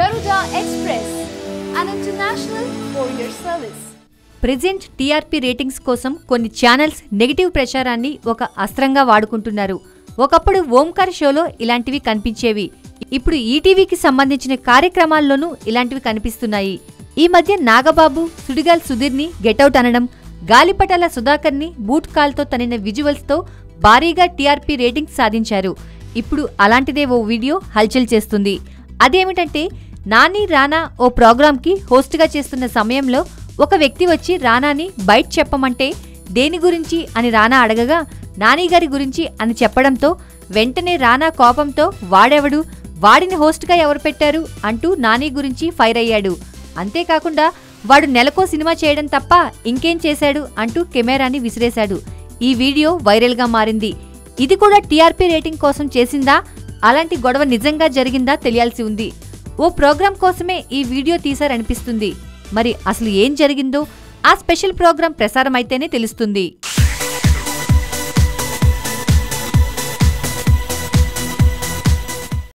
Express, an international courier service. Present TRP ratings కోసం కొన్ని channels negative ప్రచారాన్ని ఒక అస్త్రంగా వాడుకుంటున్నారు ఒకప్పుడు ఓంకార్ షోలో ఇలాంటివి కనిపించేవి ఇప్పుడు ఈటీవీకి సంబంధించిన కార్యక్రమాల్లోనూ ఇలాంటివి కనిపిస్తున్నాయి ఈ మధ్య నాగబాబు సుడిగాల్ సుధీర్ని గెటౌట్ అనడం గాలిపటాల సుధాకర్ని బూట్ కాల్తో తనిన విజువల్స్తో భారీగా టీఆర్పీ రేటింగ్స్ సాధించారు ఇప్పుడు అలాంటిదే ఓ వీడియో హల్చల్ చేస్తుంది అదేమిటంటే నాని రానా ఓ ప్రోగ్రాంకి హోస్ట్గా చేస్తున్న సమయంలో ఒక వ్యక్తి వచ్చి రానాని బయట చెప్పమంటే దేని గురించి అని రానా అడగగా నాని గారి గురించి అని చెప్పడంతో వెంటనే రానా కోపంతో వాడెవడు వాడిని హోస్ట్గా ఎవరు పెట్టారు అంటూ నాని గురించి ఫైర్ అయ్యాడు. అంతేకాకుండా వాడు నెలకో సినిమా చేయడం తప్ప ఇంకేం చేశాడు అంటూ కెమెరాని విసిరేశాడు. ఈ వీడియో వైరల్గా మారింది. ఇది కూడా టీఆర్పీ రేటింగ్ కోసం చేసిందా? అలాంటి గొడవ నిజంగా జరిగిందా తెలియాల్సి ఉంది. ఓ ప్రోగ్రాం కోసమే ఈ వీడియో తీశారనిపిస్తుంది. మరి అసలు ఏం జరిగిందో ఆ స్పెషల్ ప్రోగ్రాం ప్రసారం అయితేనే తెలుస్తుంది.